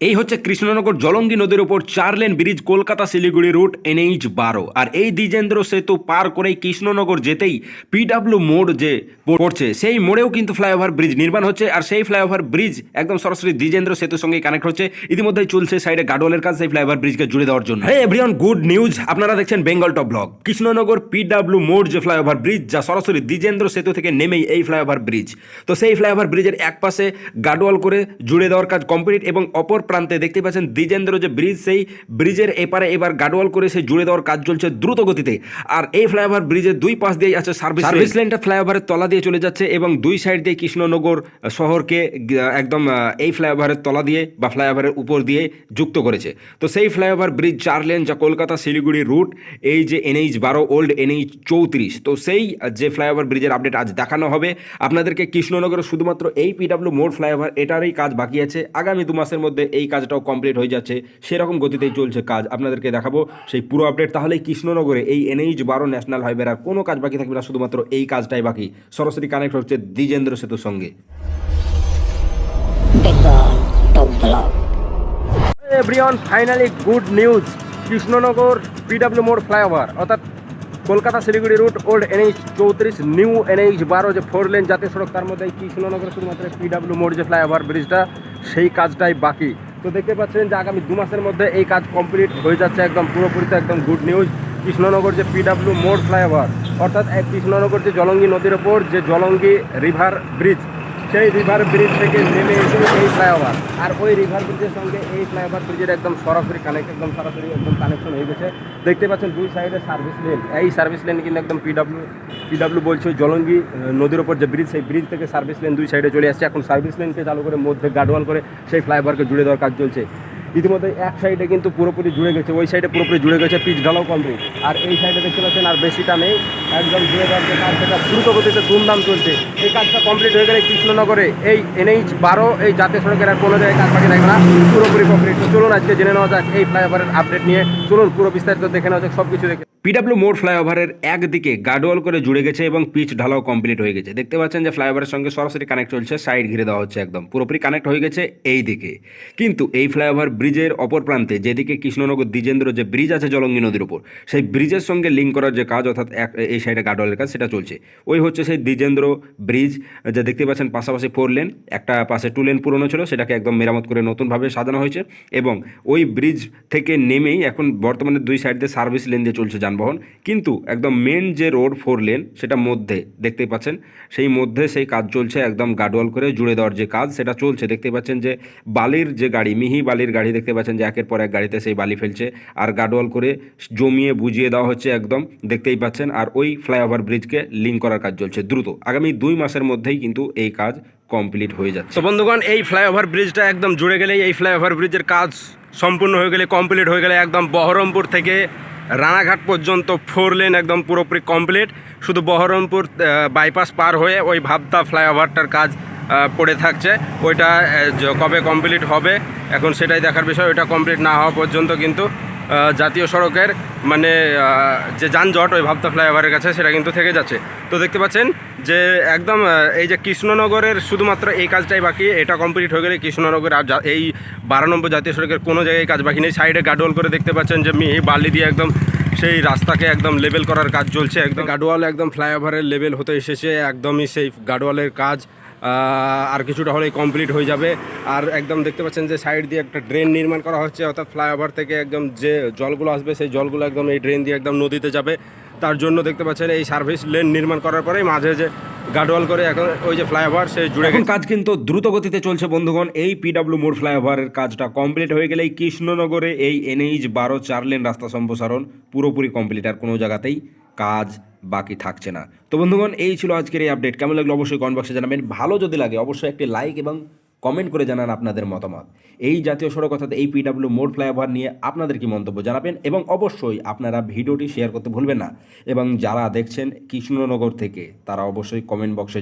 এই হচ্ছে কৃষ্ণনগর জলঙ্গি নদীর উপর চার lane bridge, Kolkata Siliguri route NH বারো। আর এই দ্বিজেন্দ্র সেতু পার করেই কৃষ্ণনগর যেতেই পিডাব্লিউ মোড় যে পড়ছে, সেই মোড়েও কিন্তু ফ্লাইওভার ব্রিজ নির্মাণ হচ্ছে। আর সেই ফ্লাইওভার ব্রিজ একদম সরাসরি দ্বিজেন্দ্র সেতুর সঙ্গে কানেক্ট হচ্ছে। ইতিমধ্যেই চলছে সাইডে গাডোয়ালের কাজ সেই ফ্লাইওভার ব্রিজকে জুড়ে দেওয়ার জন্য। হ্যাঁ এভরিওয়ান, গুড নিউজ। আপনারা দেখছেন Bengal top blog. Krishnanagar PWD মোড় যে ফ্লাইওভার ব্রিজ, যা সরাসরি দ্বিজেন্দ্র সেতু থেকে নেমেই এই ফ্লাইওভার ব্রিজ। তো সেই ফ্লাইওভার ব্রিজের এক পাশে গাডোয়াল করে জুড়ে দেওয়ার কাজ কমপ্লিট এবং অপর প্রান্তে দেখতে পাচ্ছেন দ্বিজেন্দ্র যে ব্রিজ, সেই ব্রিজের এপারে এবার গাডোয়াল করে সেই জুড়ে দেওয়ার কাজ চলছে দ্রুত গতিতে। আর এই ফ্লাইওভার ব্রিজের দুই পাশ দিয়ে আছে সার্ভিস সার্ভিস লেনটা ফ্লাইওভারের তলা দিয়ে চলে যাচ্ছে এবং দুই সাইড দিয়ে কৃষ্ণনগর শহরকে একদম এই ফ্লাইওভারের তলা দিয়ে বা ফ্লাইওভারের উপর দিয়ে যুক্ত করেছে। তো সেই ফ্লাইওভার ব্রিজ চার লেন যা কলকাতা শিলিগুড়ি রুট এই যে এনএইচ বারো ওল্ড এনএইচ চৌত্রিশ। তো সেই যে ফ্লাইওভার ব্রিজের আপডেট আজ দেখানো হবে। আপনাদেরকে কৃষ্ণনগরে শুধুমাত্র এই পিডাব্লিউ মোড় ফ্লাইওভার এটারই কাজ বাকি আছে। আগামী দু মাসের মধ্যে এই কাজটাও কমপ্লিট হয়ে যাচ্ছে, সেরকম গতিতেই চলছে কাজ। আপনাদেরকে দেখাবো সেই পুরো আপডেট তাহলেই কৃষ্ণনগরে এই এনএইচ বারো ন্যাশনাল হাইওয়ের আর কোনো কাজ বাকি থাকবে না, শুধুমাত্র এই কাজটাই বাকি। সরাসরি কানেক্ট হচ্ছে দ্বিজেন্দ্র সেতুর সঙ্গে। Finally good news Krishnanagar PWD মোড় ফ্লাইওভার অর্থাৎ Kolkata Siliguri route old NH চৌত্রিশ নিউ এনএইচ বারো, যে ফোর লেন জাতীয় সড়ক, তার মধ্যে কৃষ্ণনগর শুধুমাত্র পিডাব্লিউ মোড় যে ফ্লাইওভার ব্রিজটা সেই কাজটাই বাকি। তো দেখতে পাচ্ছেন যে আগামী দু মাসের মধ্যে এই কাজ কমপ্লিট হয়ে যাচ্ছে একদম পুরোপুরিতে একদম গুড নিউজ কৃষ্ণনগর যে পিডাব্লিউ মোড় ফ্লাইওভার অর্থাৎ কৃষ্ণনগর যে জলঙ্গি নদীর ওপর যে জলঙ্গি রিভার ব্রিজ সেই রিভার ব্রিজ থেকে নেমে এসে এই ফ্লাইওভার আর ওই রিভার ব্রিজের সঙ্গে এই ফ্লাইওভার ব্রিজের একদম সরাসরি কানেক্ট একদম সরাসরি একদম কানেকশন হয়ে গেছে। দেখতে পাচ্ছেন দুই সাইডে সার্ভিস লেন এই সার্ভিস লেন কিন্তু একদম পিডাব্লিউ পিডাব্লিউ বলছে জলঙ্গি নদীর ওপর যে ব্রিজ সেই ব্রিজ থেকে সার্ভিস লেন দুই সাইডে চলে আসছে। এখন সার্ভিস লেনকে চালু করে মধ্যে গার্ডওয়াল করে সেই ফ্লাইওভারকে জুড়ে দেওয়ার কাজ চলছে। ইতিমধ্যে এক সাইডে কিন্তু পুরোপুরি জুড়ে গেছে, ওই সাইডে পুরোপুরি জুড়ে গেছে, পিচ ঢালাও কমপ্লিট আর এই সাইডে দেখতে পাচ্ছেন আর বেশিটা নেই, একদম জুড়ে দেওয়ার যে সেটা দ্রুত গতিতে ধুমধাম চলছে। এই কাজটা কমপ্লিট হয়ে গেলে কৃষ্ণনগরে এই এনএইচ বারো, এই জাতীয় সড়কের আর কোনো জায়গায় কাজ বাকি না। পুরোপুরি কমপ্লিট চলুন আজকে জেনে নেওয়া যাক, এই ফ্লাইওভারের আপডেট নিয়ে। চলুন পুরো বিস্তারিত দেখে নেওয়া যাক সব কিছু দেখে পিডাব্লিউ মোড় ফ্লাইওভারের একদিকে গার্ডওয়াল করে জুড়ে গেছে এবং পিচ ঢালাও কমপ্লিট হয়ে গেছে। দেখতে পাচ্ছেন যে ফ্লাইওভারের সঙ্গে সরাসরি কানেক্ট চলছে সাইড ঘিরে দেওয়া হচ্ছে একদম। পুরোপুরি কানেক্ট হয়ে গেছে এই দিকে কিন্তু এই ফ্লাইওভার ব্রিজের অপর প্রান্তে, যেদিকে কৃষ্ণনগর দ্বিজেন্দ্র যে ব্রিজ আছে জলঙ্গি নদীর উপর, সেই ব্রিজের সঙ্গে লিঙ্ক করার যে কাজ, অর্থাৎ এক, এই সাইডে গার্ডওয়ালের কাজ, সেটা চলছে। ওই হচ্ছে সেই দ্বিজেন্দ্র ব্রিজ, যা দেখতে পাচ্ছেন পাশাপাশি ফোর লেন একটা পাশে টু লেন পুরনো ছিল, সেটাকে একদম মেরামত করে নতুনভাবে সাজানো হয়েছে এবং ওই ব্রিজ থেকে নেমেই এখন বর্তমানে দুই সাইড দিয়ে সার্ভিস লেন দিয়ে চলছে যানবাহন। কিন্তু একদম মেন যে রোড ফোর লেন সেটা মধ্যে দেখতেই পাচ্ছেন, সেই মধ্যে সেই কাজ চলছে, একদম গাডওয়াল করে জুড়ে দেওয়ার যে কাজ, সেটা চলছে। দেখতে পাচ্ছেন যে বালির যে গাড়ি, মিহি বালির গাড়ি দেখতে পাচ্ছেন যে একের পর এক গাড়িতে সেই বালি ফেলছে। আর গাডওয়াল করে জমিয়ে বুঝিয়ে দেওয়া হচ্ছে একদম, দেখতেই পাচ্ছেন। আর ওই ফ্লাইওভার ব্রিজকে লিঙ্ক করার কাজ চলছে দ্রুত। আগামী দুই মাসের মধ্যেই কিন্তু এই কাজ কমপ্লিট হয়ে যাচ্ছে। তো বন্ধুগণ, এই ফ্লাইওভার ব্রিজটা একদম জুড়ে গেলেই এই ফ্লাইওভার ব্রিজের কাজ সম্পূর্ণ হয়ে গেলে কমপ্লিট হয়ে গেলে একদম বহরমপুর থেকে রানাঘাট পর্যন্ত ফোর লেন একদম পুরোপুরি কমপ্লিট শুধু বহরমপুর বাইপাস পার হয়ে ওই ভাবদা ফ্লাইওভারটার কাজ পড়ে থাকছে। ওইটা কবে কমপ্লিট হবে, এখন সেটাই দেখার বিষয়। ওইটা কমপ্লিট না হওয়া পর্যন্ত কিন্তু জাতীয় সড়কের মানে যে যানজট, ওই ভাবতা ফ্লাইওভারের কাছে সেটা কিন্তু থেকে যাচ্ছে। তো দেখতে পাচ্ছেন যে, একদম এই যে কৃষ্ণনগরের শুধুমাত্র এই কাজটাই বাকি, এটা কমপ্লিট হয়ে গেলে কৃষ্ণনগর আর এই বারো নম্বর জাতীয় সড়কের কোনো জায়গায় কাজ বাকি নেই। সাইডে গাডোয়াল করে দেখতে পাচ্ছেন যে মিহি বালি দিয়ে একদম সেই রাস্তাকে একদম লেভেল করার কাজ চলছে। একদম গাডোয়াল একদম ফ্লাইওভারের লেভেল হতে এসেছে। একদমই সেই গাডোয়ালের কাজ। আর কিছুটা হলেই কমপ্লিট হয়ে যাবে। আর একদম দেখতে পাচ্ছেন যে সাইড দিয়ে একটা ড্রেন নির্মাণ করা হচ্ছে অর্থাৎ ফ্লাইওভার থেকে একদম যে জলগুলো আসবে সেই জলগুলো একদম এই ড্রেন দিয়ে একদম নদীতে যাবে। তার জন্য দেখতে পাচ্ছেন এই সার্ভিস লেন নির্মাণ করার পরেই মাঝে যে গাডওয়াল করে এখন ওই যে ফ্লাইওভার সেই জুড়ে এখন কাজ কিন্তু দ্রুত গতিতে চলছে বন্ধুগণ। এই পিডাব্লিউ মোড় ফ্লাইওভারের কাজটা কমপ্লিট হয়ে গেলেই কৃষ্ণনগরে এই এনএইচ বারো চার লেন রাস্তা সম্প্রসারণ পুরোপুরি কমপ্লিট আর কোনো জায়গাতেই কাজ বাকি থাকছে না। তো বন্ধুগণ, এই ছিল আজকের এই আপডেট কেমন লাগল অবশ্যই কমেন্ট বক্সে জানাবেন। ভালো যদি লাগে, অবশ্যই একটি লাইক এবং কমেন্ট করে জানান আপনাদের মতামত। এই জাতীয় সড়ক অর্থাৎ এই পিডাব্লিউ মোড় ফ্লাইওভার নিয়ে আপনাদের কি মন্তব্য জানাবেন এবং অবশ্যই আপনারা ভিডিওটি শেয়ার করতে ভুলবেন না। এবং যারা দেখছেন কৃষ্ণনগর থেকে, তারা অবশ্যই কমেন্ট বক্সে